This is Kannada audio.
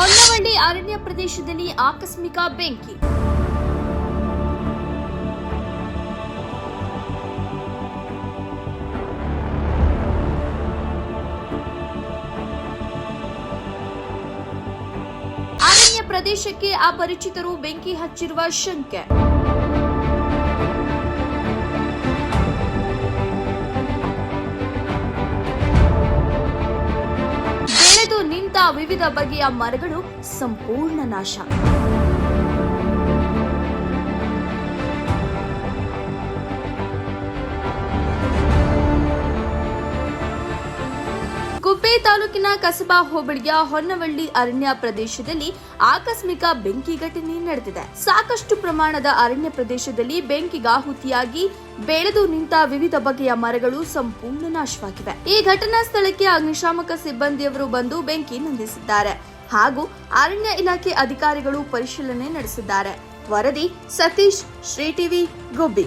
ಹೊನ್ನವಳ್ಳಿ ಅರಣ್ಯ ಪ್ರದೇಶದಲ್ಲಿ ಆಕಸ್ಮಿಕ ಬೆಂಕಿ. ಅರಣ್ಯ ಪ್ರದೇಶಕ್ಕೆ ಅಪರಿಚಿತರು ಬೆಂಕಿ ಹಚ್ಚಿರುವ ಶಂಕೆ. ವಿವಿಧ ಬಗೆಯ ಮರಗಳು ಸಂಪೂರ್ಣ ನಾಶ. ತಾಲೂಕಿನ ಕಸಬಾ ಹೋಬಳಿಯ ಹೊನ್ನವಳ್ಳಿ ಅರಣ್ಯ ಪ್ರದೇಶದಲ್ಲಿ ಆಕಸ್ಮಿಕ ಬೆಂಕಿ ಘಟನೆ ನಡೆದಿದೆ. ಸಾಕಷ್ಟು ಪ್ರಮಾಣದ ಅರಣ್ಯ ಪ್ರದೇಶದಲ್ಲಿ ಬೆಂಕಿಗಾಹುತಿಯಾಗಿ ಬೆಳೆದು ನಿಂತ ವಿವಿಧ ಬಗೆಯ ಮರಗಳು ಸಂಪೂರ್ಣ ನಾಶವಾಗಿವೆ. ಈ ಘಟನಾ ಸ್ಥಳಕ್ಕೆ ಅಗ್ನಿಶಾಮಕ ಸಿಬ್ಬಂದಿಯವರು ಬಂದು ಬೆಂಕಿ ನಂದಿಸಿದ್ದಾರೆ. ಹಾಗೂ ಅರಣ್ಯ ಇಲಾಖೆ ಅಧಿಕಾರಿಗಳು ಪರಿಶೀಲನೆ ನಡೆಸಿದ್ದಾರೆ. ವರದಿ ಸತೀಶ್, ಶ್ರೀ ಟಿವಿ ಗುಬ್ಬಿ